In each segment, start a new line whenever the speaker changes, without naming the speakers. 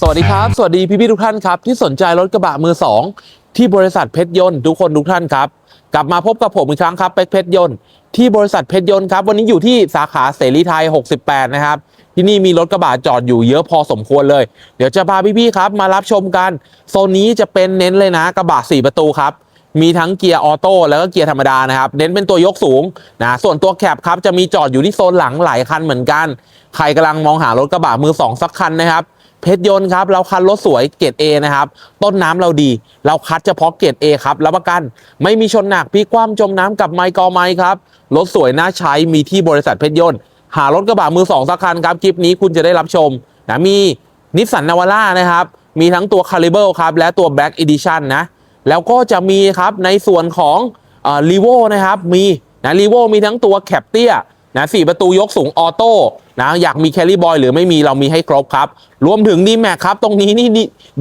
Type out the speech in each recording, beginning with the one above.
สวัสดีครับ สวัสดีพี่พี่ๆทุกท่านครับที่สนใจรถกระบะมือ2ที่บริษัทเพชรยนต์ทุกคนทุกท่านครับ กลับมาพบกับผมอีกครั้งครับเป็กเพชรยนต์ที่บริษัทเพชรยนต์ครับ วันนี้อยู่ที่สาขาเสรีไทย 68 นะครับ ที่นี่มีรถกระบะจอดอยู่เยอะพอสมควรเลย เดี๋ยวจะพาพี่ๆครับ มารับชมกัน โซนนี้จะเป็นเน้นเลยนะกระบะ 4 ประตูครับมีทั้งเกียร์ออโต้แล้วก็เกียร์ธรรมดานะครับ เน้นเป็นตัวยกสูงนะส่วนตัวแคปครับจะมีจอดอยู่ที่โซนหลังหลายคันเหมือนกัน ใครกำลังมองหารถกระบะมือสองสักคันนะครับ เพชรยนต์ครับเราคันรถสวยเกรด A นะครับ ต้นน้ำเราดี เราคัดเฉพาะเกรด A ครับรับประกันไม่มีชนหนักพี่คว่ำจมน้ำกับไมค์กอไมครับรถสวยน่าใช้มีที่บริษัทเพชรยนต์หารถกระบะมือสองสักคันครับคลิปนี้คุณจะได้รับชมนะมีนิสสันนาวาร่านะครับ มีทั้งตัวคาริเบิลครับ และตัว Black Edition นะ แล้วก็จะมีครับในส่วนของรีโวนะครับ มีนะรีโวมีทั้งตัวแคปเตีย นะสี่ประตูยกสูงออโต้นะอยากมีแคลรี่บอยหรือไม่มีเรามีให้ครบครับ รวมถึง d m a x ครับตรงนี้นี่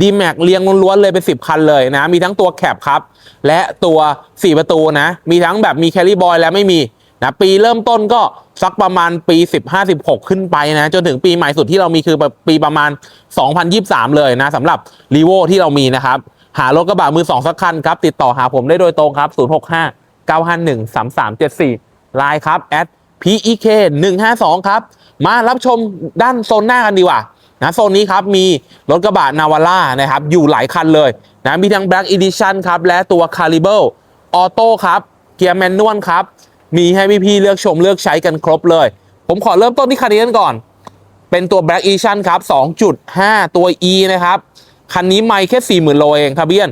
ดีแม็กเรียงล้วนๆเลยเป็น 10 คันเลยนะ มีทั้งตัวแคปครับ และตัว 4 ประตูนะ มีทั้งแบบมีแคลรี่บอยและไม่มีนะปีเริ่มต้นก็สักประมาณปี 15-16 ขึ้นไปนะ จนถึงปีใหม่สุดที่เรามีคือปีประมาณ 2023 เลยนะสำหรับรีโวที่เรามีนะครับ หารถกระบะมือ2สักคันครับ ติดต่อหาผมได้โดยตรงครับ 065 951 3374ไลน์ครับ at PEK 152 ครับ มารับชมด้านโซนหน้ากันดีกว่านะโซนนี้ครับมีรถกระบะนาวาร่านะครับ อยู่หลายคันเลยนะมีทั้ง Black Edition ครับ และตัว c a r i b a l Auto ครับ เกียร์แมนนวลครับ มีให้พี่ๆเลือกชมเลือกใช้กันครบเลย ผมขอเริ่มต้นที่คันนี้กันก่อน เป็นตัว Black Edition ครับ 2.5 ตัว E นะครับ คันนี้ไม่แค่ 40,000 โลเองทะเบียน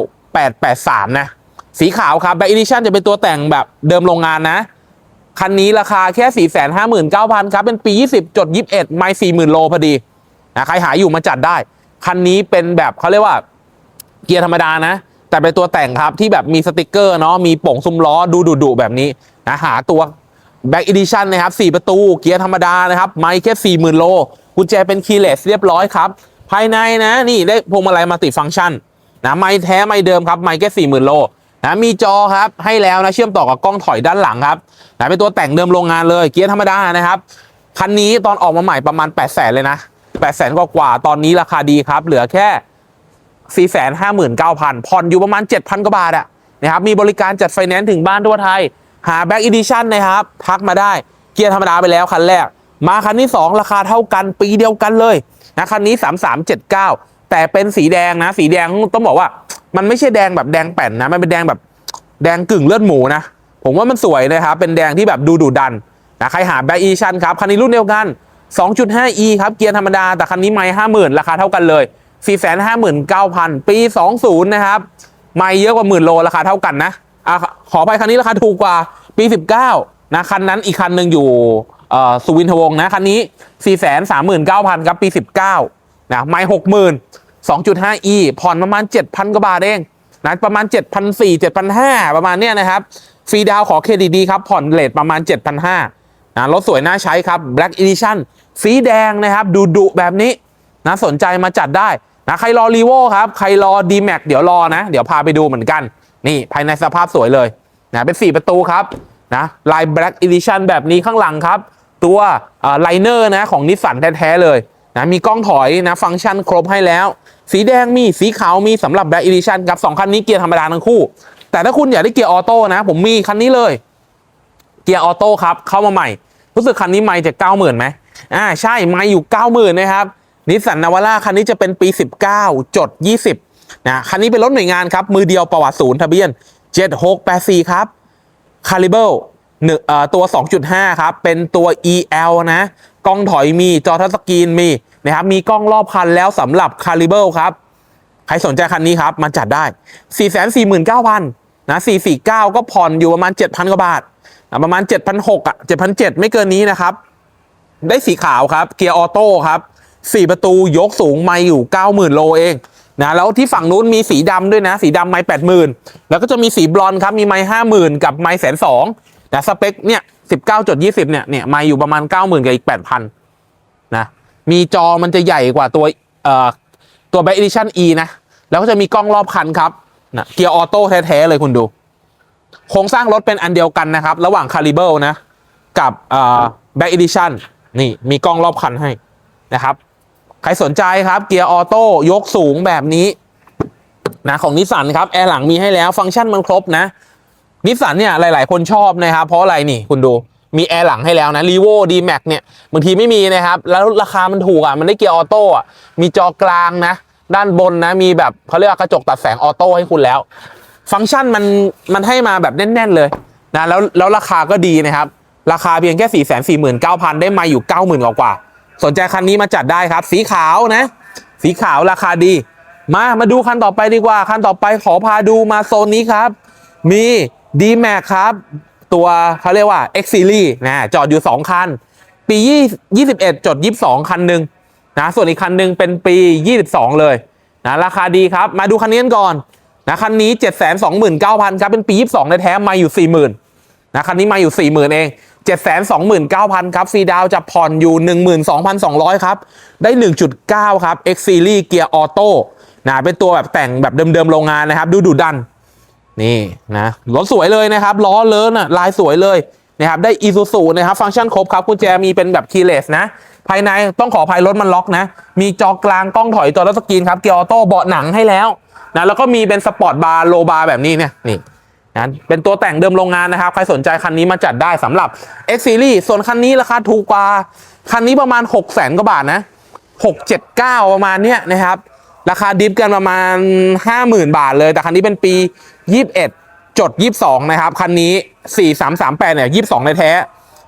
9883 นะ สีขาวครับ Black Edition จะเป็นตัวแต่งแบบเดิมโรงงานนะ คันนี้ราคาแค่ 459,000ครับ เป็นปี 20จด21 ไม่40,000 โลพอดีนะใครหาอยู่มาจัดได้ คันนี้เป็นแบบเขาเรียกว่าเกียร์ธรรมดานะ แต่เป็นตัวแต่งครับที่แบบมีสติกเกอร์เนาะมีโป่งซุ้มล้อดูดุๆแบบนี้นะหาตัว Back Edition นะครับ 4 ประตูเกียร์ธรรมดานะครับ ไม่แค่ 40,000 โลกุญแจเป็นคีย์เลสเรียบร้อยครับ ภายในนะนี่ได้พวงมาลัยมัลติฟังก์ชันนะไม่แท้ไม่เดิมครับไม่แค่40,000 โล นะมีจอครับให้แล้วนะเชื่อมต่อกับกล้องถอยด้านหลังครับนะเป็นตัวแต่งเดิมโรงงานเลยเกียร์ธรรมดานะครับคันนี้ตอนออกมาใหม่ประมาณ 8 0 0 0 0เลยนะ8 0 0 0 0กว่ากว่าตอนนี้ราคาดีครับ เหลือแค่ 459,000ผ่อนอยู่ประมาณ 7,000 กว่าบาทอะนะครับมีบริการจัดไฟแนนซ์ถึงบ้านทั่วไทย หา Back Edition นะครับ ทักมาได้เกียร์ธรรมดาไปแล้วคันแรก มาคันที่ 2 ราคาเท่ากันปีเดียวกันเลยนะคันนี้ 3379 แต่เป็นสีแดงนะ สีแดงต้องบอกว่า มันไม่ใช่แดงแบบแดงแป่นนะ มันเป็นแดงแบบแดงกึ่งเลือดหมูนะ ผมว่ามันสวยนะครับ เป็นแดงที่แบบดูดุดันนะใครหา Back Edition ครับ คันนี้รุ่นเดียวกัน 2.5e ครับ เกียร์ธรรมดา แต่คันนี้ไม่50,000 ราคาเท่ากันเลย 459,000 ปี 20 นะครับ ไม่เยอะกว่าหมื่นโล ราคาเท่ากันนะอะขอไปคันนี้ราคาถูกกว่า ปี 19 นะ คันนั้นอีกคันหนึ่งอยู่สุวินทวงศ์นะ คันนี้ 439,000 ครับ ปี 19 นะ ไม่60,000 2.5e ผ่อนประมาณ 7,000 กว่าบาทเองนะประมาณ 7,400 7,500 ประมาณเนี้ยนะครับ ฟรีดาวขอเครดิตดีครับ ผ่อนเลทประมาณ 7,500นะรถสวยน่าใช้ครับ Black Edition สีแดงนะครับ ดูดุแบบนี้นะสนใจมาจัดได้นะใครรอรีโวครับ ใครรอ d m a x เดี๋ยวรอนะ เดี๋ยวพาไปดูเหมือนกัน นี่ภายในสภาพสวยเลยนะเป็น 4 ประตูครับนะลาย Black Edition แบบนี้ข้างหลังครับ ตัวไลเนอร์นะของนิสสันแท้ ๆ เลย นะมีกล้องถอยนะฟังก์ชันครบให้แล้ว สีแดงมีสีขาวมีสำหรับ Black Edition ครับสองคันนี้เกียร์ธรรมดาทั้งคู่ แต่ถ้าคุณอยากได้เกียร์ออโต้นะ ผมมีคันนี้เลย เกียร์ออโต้ครับ เข้ามาใหม่ รู้สึกคันนี้ไม่จะเก้าหมื่นไหมอ่าใช่ไม่อยู่เก้าหมื่นนะครับนิสสันนาวาร่าคันนี้จะเป็นปี 19 จด 20นะคันนี้เป็นรถหน่วยงานครับ มือเดียวประวัติศูนย์ทะเบียน 7684 ครับคาริเบิลหนึ่งเอ่อตัว 2.5 ครับ เป็นตัว EL นะ กล้องถอยมี จอทัชสกรีนมี นะครับมีกล้องรอบคันแล้วสำหรับคาริเบิลครับ ใครสนใจคันนี้ครับมาจัดได้ 449,000นะ449 ก็ผ่อนอยู่ประมาณ 7,000 กว่าบาท ประมาณ 7,600อะ7,700 ไม่เกินนี้นะครับ ได้สีขาวครับ เกียร์ออโต้ครับ4ประตูยกสูงไม่อยู่ 90,000 โลเองนะแล้วที่ฝั่งนู้นมีสีดำด้วยนะ สีดำไม่80,000แล้วก็จะมีสีบลอนด์ครับมีไม่50,000กับไม่แสนสองนะสเปคเนี่ย19.20เนี่ยเนี่ยไม่อยู่ประมาณ90,000กับอีก8,000นะ มีจอมันจะใหญ่กว่าตัวเอ่อตัว Back Edition E นะ แล้วก็จะมีกล้องรอบคันครับนะเกียร์ออโต้แท้ๆเลยคุณดู โครงสร้างรถเป็นอันเดียวกันนะครับ ระหว่าง c a r i b a l นะ กับเอ่อ Back Edition นี่มีกล้องรอบคันให้นะครับ ใครสนใจครับเกียร์ออโต้ยกสูงแบบนี้นะของนิสสันครับแอร์หลังมีให้แล้วฟังก์ชันมันครบนะนิสสันเนี่ยหลาย ๆ คนชอบนะครับ เพราะอะไรนี่คุณดู มีแอร์หลังให้แล้วนะรีโวดีแม็กเนี่ยบางทีไม่มีนะครับ แล้วราคามันถูกอะมันได้เกียร์ออโต้อะมีจอกลางนะ ด้านบนนะมีแบบเขาเรียกกระจกตัดแสงออโต้ให้คุณแล้ว ฟังก์ชันมันมันให้มาแบบแน่น ๆ เลยนะแล้วแล้วราคาก็ดีนะครับ ราคาเพียงแค่4 4 9 0 0 0ได้มาอยู่90,000กว่ากว่า สนใจคันนี้มาจัดได้ครับ สีขาวนะ สีขาวราคาดี มามาดูคันต่อไปดีกว่า คันต่อไปขอพาดูมาโซนนี้ครับ มี d m a x ครับ ตัวเขาเรียกว่า X Series นะจอดอยู่ 2 คัน ปี 21 จด 22 คันหนึ่งนะส่วนอีกคันหนึ่งเป็นปี 22 เลยนะราคาดีครับ มาดูคันนี้กันก่อนนะคันนี้ 729,000ครับเป็นปี 22แท้มาอยู่ 40,000นะคันนี้มาอยู่ 40,000 เอง 729,000 ครับฟรีดาวจะผ่อนอยู่ 12,200 ครับ ได้ 1.9 ครับ X Series เกียร์ออโต้นะเป็นตัวแบบแต่งแบบเดิมๆโรงงานนะครับ ดูดุดัน นี่นะรถสวยเลยนะครับล้อเลิศน่ะลายสวยเลยนะครับได้อีซูซูนะครับฟังก์ชันครบครับกุญแจมีเป็นแบบคีย์เลสนะ ภายในต้องขอภัยรถมันล็อกนะ มีจอกลางกล้องถอยจอรถสกรีนครับเกียร์ออโต้เบาะหนังให้แล้วนะแล้วก็มีเป็นสปอร์ตบาร์โลบาร์แบบนี้เนี่ยนี่นะเป็นตัวแต่งเดิมโรงงานนะครับ ใครสนใจคันนี้มาจัดได้สำหรับ X Series ส่วนคันนี้ราคาถูกกว่า คันนี้ประมาณ 6 0 0 0 0 0กว่าบาทนะ 6 7 9 ประมาณเนี้ยนะครับ ราคาดิฟกันประมาณ 50,000 บาทเลย แต่คันนี้เป็นปี 21 จด 22 นะครับ คันนี้ 4338 เนี่ย 22 ในแท้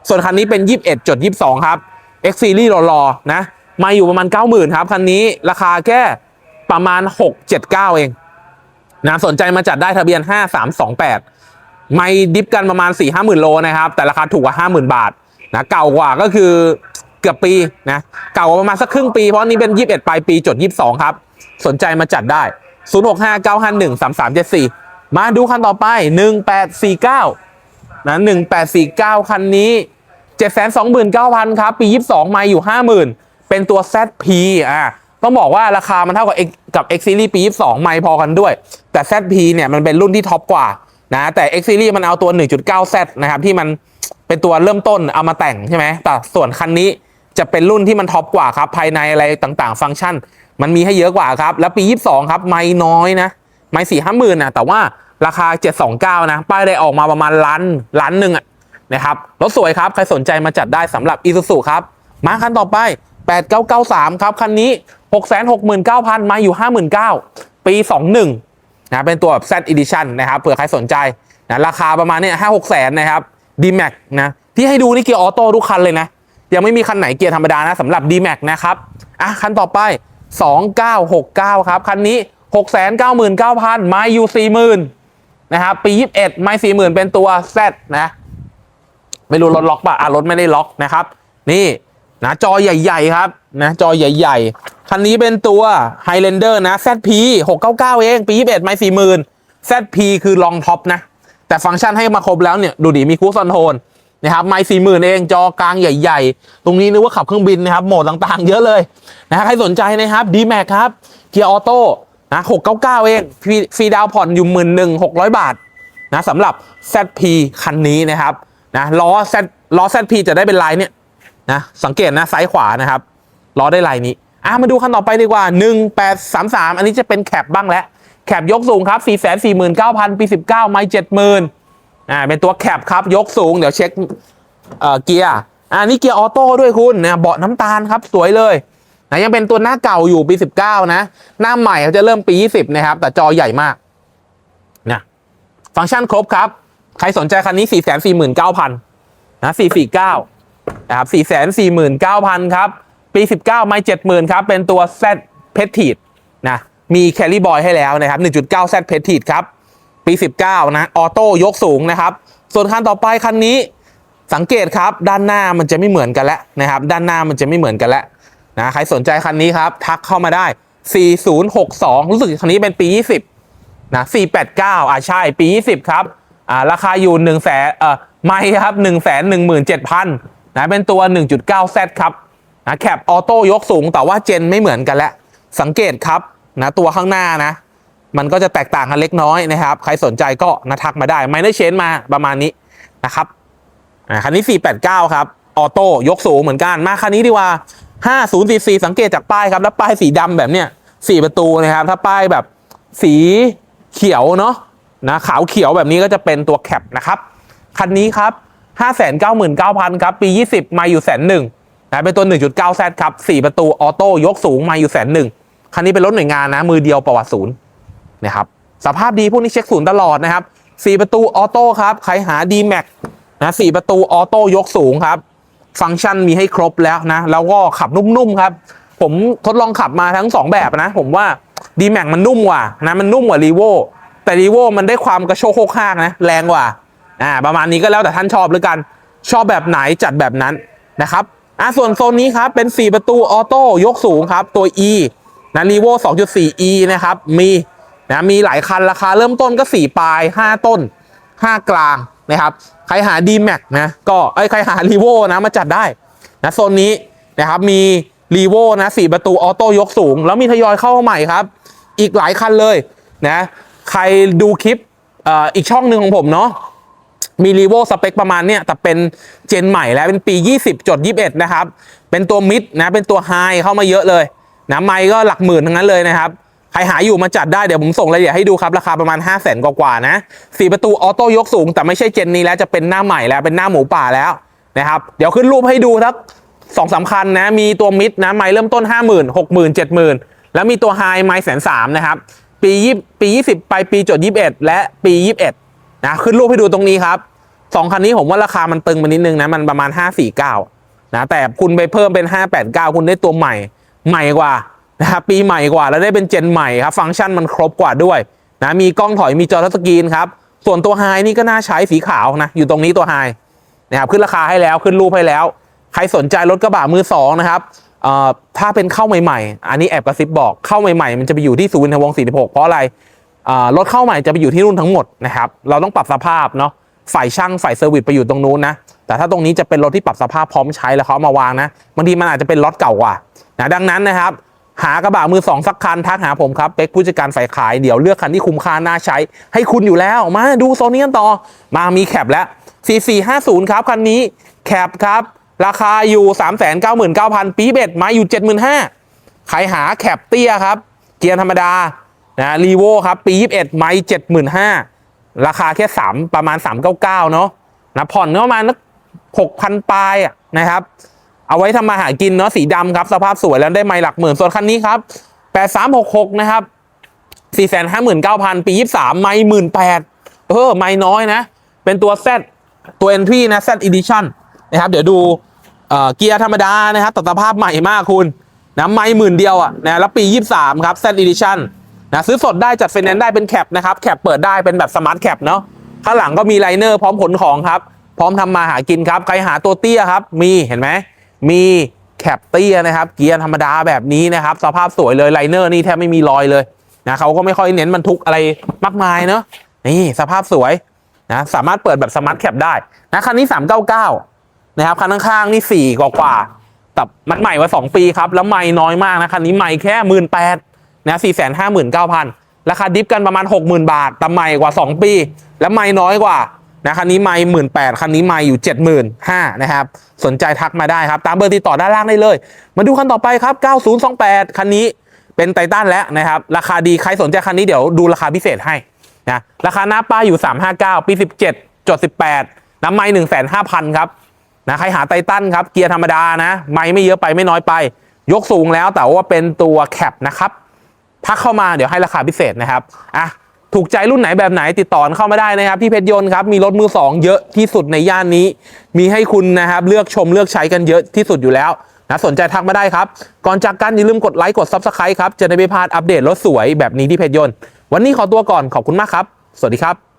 ส่วนคันนี้เป็น 21 จด 22 ครับ X Series รอๆนะ มาอยู่ประมาณ 90,000 ครับ คันนี้ราคาแค่ประมาณ 679 เองนะสนใจมาจัดได้ทะเบียน 5328 ไม่ดิฟกันประมาณ 4 5 0 0 0 0 โลนะครับ แต่ราคาถูกกว่า 50,000 บาทนะเก่ากว่าก็คือเกือบปีนะเก่ากว่าประมาณสักครึ่งปีเพราะนี่เป็น 21 ปลายปีจด 22 ครับ สนใจมาจัดได้ 0659513374 มาดูคันต่อไป 1849นะ1849 คันนี้ 729,000 ครับ ปี 22มาอยู่ 50,000 เป็นตัว ZP อะต้องบอกว่าราคามันเท่ากับ X กับ X Series ปี 22 ไม่พอกันด้วย แต่ ZP เนี่ยมันเป็นรุ่นที่ท็อปกว่านะแต่ X Series มันเอาตัว 1.9Z นะครับที่มันเป็นตัวเริ่มต้นเอามาแต่งใช่ไหมแต่ส่วนคันนี้จะเป็นรุ่นที่มันท็อปกว่าครับ ภายในอะไรต่างๆ ฟังก์ชัน มันมีให้เยอะกว่าครับ แล้วปี 22 ครับไม่น้อยนะ ไม่สี่ห้าหมื่นนะแต่ว่าราคา 729 นะ ป้ายได้ออกมาประมาณล้านล้านหนึ่งอะนะครับรถสวยครับ ใครสนใจมาจัดได้สำหรับ i s u z u ครับ มาคันต่อไป 8993 ครับ คันนี้ 669,000 มาอยู่ 59,000 ปี 21นะเป็นตัวแบบ Z Edition นะครับเผื่อใครสนใจนะราคาประมาณเนี้ยห้าหกแสนนะครับ D Max นะที่ให้ดูนี่เกียร์ออโต้ทุกคันเลยนะ ยังไม่มีคันไหนเกียร์ธรรมดานะสำหรับ D Max นะครับอะคันต่อไป 2969 ครับ คันนี้ 699,000มาอยู่ 40,000 นะครับ ปี 21 ไม่40,000 เป็นตัว Z นะ ไม่รู้รถล็อกปะอะรถไม่ได้ล็อกนะครับ นี่นะจอใหญ่ ๆ ครับนะจอใหญ่ ๆ คันนี้เป็นตัว Highlander นะ ZP 699 เอง ปี 21 ไม่40,000 ZP คือลองท็อปนะ แต่ฟังก์ชันให้มาครบแล้วเนี่ย ดูดิมีคูสคอนโทรล นะครับไม่สี่หมื่นเองจอกลางใหญ่ๆ ตรงนี้นึกว่าขับเครื่องบินนะครับโหมดต่างๆ เยอะเลยนะใครสนใจนะครับ d m a x ครับเกียร์ออโต้นะ699เองฟรีฟรีดาวผ่อนอยู่หมื่นหนึ่งหกร้อยบาทนะสำหรับ ZP คันนี้นะครับนะล้อ Z ล้อ ZP จะได้เป็นลายเนี่ยนะสังเกตนะซ้ายขวานะครับล้อได้ลายนี้อะมาดูคันต่อไปดีกว่า 1833 อันนี้จะเป็นแคปบ้างแล้วแคปยกสูงครับ 449,000 ปี 19 ไม่70,000 อ่าเป็นตัวแคปครับยกสูงเดี๋ยวเช็คเอ่อเกียร์อ่านี่เกียร์ออโต้ด้วยคุณนี่ยเบาะน้ำตาลครับสวยเลยนะยังเป็นตัวหน้าเก่าอยู่ปี 19 นะ หน้าใหม่เขาจะเริ่มปี 20 นะครับ แต่จอใหญ่มากนะฟังก์ชันครบครับ ใครสนใจคันนี้ 449,000นะ449นะครับ449,000 ครับ ปี 19 ไม่ 70,000 ครับ เป็นตัว Z p e t i t นะ มีแคลรี่บอยให้แล้วนะครับ 1.9 Z p e t i t ครับ ปี 19 นะ ออโต้ยกสูงนะครับ ส่วนคันต่อไปคันนี้สังเกตครับด้านหน้ามันจะไม่เหมือนกันแล้วนะครับ ด้านหน้ามันจะไม่เหมือนกันแล้วนะใครสนใจคันนี้ครับ ทักเข้ามาได้ 4062 รู้สึกคันนี้เป็นปี 20นะ489 อ่าใช่ปี 20 ครับอ่าราคาอยู่1นึ่งแสนเอ่อไม่ครับ1นึ่งแสนหนึ่งหมื่นเจ็ดพันนะเป็นตัว 1.9 Z ครับนะแคปออโต้ยกสูงแต่ว่าเจนไม่เหมือนกันแล้ว สังเกตครับนะตัวข้างหน้านะ มันก็จะแตกต่างกันเล็กน้อยนะครับ ใครสนใจก็นะทักมาได้ไม่ได้เชนมาประมาณนี้นะครับคันนี้ 489 ครับ ออโต้ยกสูงเหมือนกัน มาคันนี้ดีกว่า 5044สังเกตจากป้ายครับ แล้วป้ายสีดำแบบเนี้ยสี่ประตูนะครับ ถ้าป้ายแบบสีเขียวเนาะนะขาวเขียวแบบนี้ก็จะเป็นตัวแคปนะครับ คันนี้ครับ 599,000 ครับ ปี 20 มาอยู่แสนหนึ่งนะเป็นตัว 1.9 Z ครับ 4 ประตูออโต้ยกสูงมาอยู่แสนหนึ่งคันนี้เป็นรถหน่วยงานนะ มือเดียวประวัติศูนย์ นะครับสภาพดีพวกนี้เช็คศูนย์ตลอดนะครับ4ประตูออโต้ครับใครหา d m a x นะ4ประตูออโต้ยกสูงครับ ฟังก์ชันมีให้ครบแล้วนะ แล้วก็ขับนุ่มๆครับ ผมทดลองขับมาทั้ง 2 แบบนะ ผมว่า d m a x มันนุ่มกว่านะมันนุ่มกว่า r ีโวแต่ r ีโวมันได้ความกระโชกโคกห้างนะแรงกว่าอ่าประมาณนี้ก็แล้วแต่ท่านชอบหรือกัน ชอบแบบไหนจัดแบบนั้นนะครับอะส่วนโซนนี้ครับเป็น 4 ประตูออโต้ยกสูงครับตัว E นะ r ีโว 2.4e นะครับมี นะมีหลายคันราคาเริ่มต้นก็ 4 ปลาย 5 ต้น 5 กลางนะครับใครหา d m a x นะก็ไอ้ใครหา r ีโวนะมาจัดได้นะโซนนี้นะครับมีรีโวนะสี่ประตูออโต้ยกสูง แล้วมีทยอยเข้ามาใหม่ครับ อีกหลายคันเลยนะใครดูคลิปอีกช่องหนึ่งของผมเนาะมีรีโวสเปคประมาณเนี้ยแต่เป็นเจนใหม่แล้วเป็นปี 20จด21 นะครับ เป็นตัวมิดนะเป็นตัวไฮเข้ามาเยอะเลยนะไมค์ก็หลักหมื่นทั้งนั้นเลยนะครับ ใครหาอยู่มาจัดได้เดี๋ยวผมส่งรายละเอียดให้ดูครับ ราคาประมาณ 5 0 0แสนกว่าๆนะสี่ประตูออโต้ยกสูง แต่ไม่ใช่เจนนี้แล้วจะเป็นหน้าใหม่แล้วเป็นหน้าหมูป่าแล้วนะครับเดี๋ยวขึ้นรูปให้ดูทักสองสำคัญนะมีตัวมิดนะไม้เริ่มต้น 5 0 0 0 0 6 0 0 0 7 0 0 0 แล้วมีตัวไฮไม้แสนสามนะครับปียี่ปี20ไปปีจด21และปี21นะขึ้นรูปให้ดูตรงนี้ครับสองคันนี้ผมว่าราคามันตึงไปนิดนึงนะมันประมาณ 549นะแต่คุณไปเพิ่มเป็น 589 คุณได้ตัวใหม่ใหม่กว่า นะครับปีใหม่กว่าแล้วได้เป็นเจนใหม่ครับฟังก์ชันมันครบกว่าด้วยนะมีกล้องถอยมีจอทัชสกรีนครับส่วนตัวไฮนี่ก็น่าใช้สีขาวนะอยู่ตรงนี้ตัวไฮนะครับขึ้นราคาให้แล้วขึ้นรูปให้แล้ว ใครสนใจรถกระบะมือสองนะครับถ้าเป็นเข้าใหม่ๆ อันนี้แอบกระซิบบอกเข้าใหม่ๆ มันจะไปอยู่ที่สุวินทวงศ์46 เพราะอะไรรถเข้าใหม่จะไปอยู่ที่นู่นทั้งหมดนะครับเราต้องปรับสภาพเนาะฝ่ายช่างฝ่ายเซอร์วิสไปอยู่ตรงนู้นนะแต่ถ้าตรงนี้จะเป็นรถที่ปรับสภาพพร้อมใช้แล้วเขาเอามาวางนะบางทีมันอาจจะเป็นรถเก่ากว่านะดังนั้นนะครับ หากระบะมือสองสักคันทักหาผมครับเป็กผู้จัดการฝ่ายขายเดี๋ยวเลือกคันที่คุ้มค่าน่าใช้ ให้คุณอยู่แล้ว มาดูโซนนี้กันต่อ มามีแคปแล้ว 4450 ครับคันนี้แคปครับ ราคาอยู่ 399,000 ปีเบ็ดมาอยู่ 75,000ใครหาแคปเตี้ยครับ เกียร์ธรรมดานะรีโวครับ ปี 21 ไม้75,000 ราคาแค่ 3 ประมาณ 399 เนาะนะผ่อนประมาณนัก6,000 ปลายอะนะครับ เอาไว้ทำมาหากินเนาะสีดำครับ สภาพสวยแล้วได้ไม้หลักหมื่นส่วนคันนี้ครับ8366นะครับ459,000ปี23ไม้หมื่นแปดเออไม้น้อยนะ เป็นตัว Z ตัว Entry นะ Z Edition นนะครับ เดี๋ยวดูเอ่อเกียร์ธรรมดานะครับแต่สภาพใหม่มากคุณนะไม้หมื่นเดียวอะนะแล้วปี23ครับ Z Edition นนะซื้อสดได้จัดไฟแนนซ์ได้เป็นแคปนะครับแคปเปิดได้เป็นแบบสมาร์ทแคปเนาะข้างหลังก็มีไลเนอร์พร้อมขนของครับ พร้อมทำมาหากินครับ ใครหาตัวเตี้ยครับ มีเห็นไหม มีแคปเตี้ยนะครับ เกียร์ธรรมดาแบบนี้นะครับ สภาพสวยเลยไลเนอร์นี่แทบไม่มีรอยเลยนะเขาก็ไม่ค่อยเน้นบรรทุกอะไรมากมายเนาะนี่สภาพสวยนะสามารถเปิดแบบสมาร์ทแคปได้นะคันนี้ 399 นะครับ คันข้างๆนี่สี่กว่ากว่าๆแต่มันใหม่กว่า 2 ปีครับ แล้วไม่น้อยมากนะ คันนี้ไม่แค่หมื่นแปดนะสี่แสนห้าหมื่นเก้าพันราคาดิฟกันประมาณ 60,000 บาทแต่ใหม่กว่า 2 ปี แล้วไม่น้อยกว่า นะคันนี้ไม่หมื่นแปดคันนี้ไม่อยู่เจ็ดหมื่นห้านะครับ สนใจทักมาได้ครับ ตามเบอร์ติดต่อด้านล่างได้เลย มาดูคันต่อไปครับ 9028 คันนี้เป็นไททันแล้วนะครับ ราคาดีใครสนใจคันนี้เดี๋ยวดูราคาพิเศษให้นะราคาหน้าป้ายอยู่ 359 ปี 17จด18 น้ำไม้1 5 0 0 0 ครับนะใครหาไททันครับ เกียร์ธรรมดานะ ไม่ไม่เยอะไปไม่น้อยไป ยกสูงแล้วแต่ว่าเป็นตัวแคปนะครับทักเข้ามาเดี๋ยวให้ราคาพิเศษนะครับอะ ถูกใจรุ่นไหนแบบไหนติดต่อเข้ามาได้นะครับที่เพชรยนต์ครับมีรถมือ 2 เยอะที่สุดในย่านนี้ มีให้คุณนะครับเลือกชมเลือกใช้กันเยอะที่สุดอยู่แล้วนะสนใจทักมาได้ครับ ก่อนจากกันอย่าลืมกดไลค์กด Subscribe ครับจะได้ไม่พลาดอัปเดตรถสวยแบบนี้ที่เพชรยนต์วันนี้ขอตัวก่อนขอบคุณมากครับ สวัสดีครับ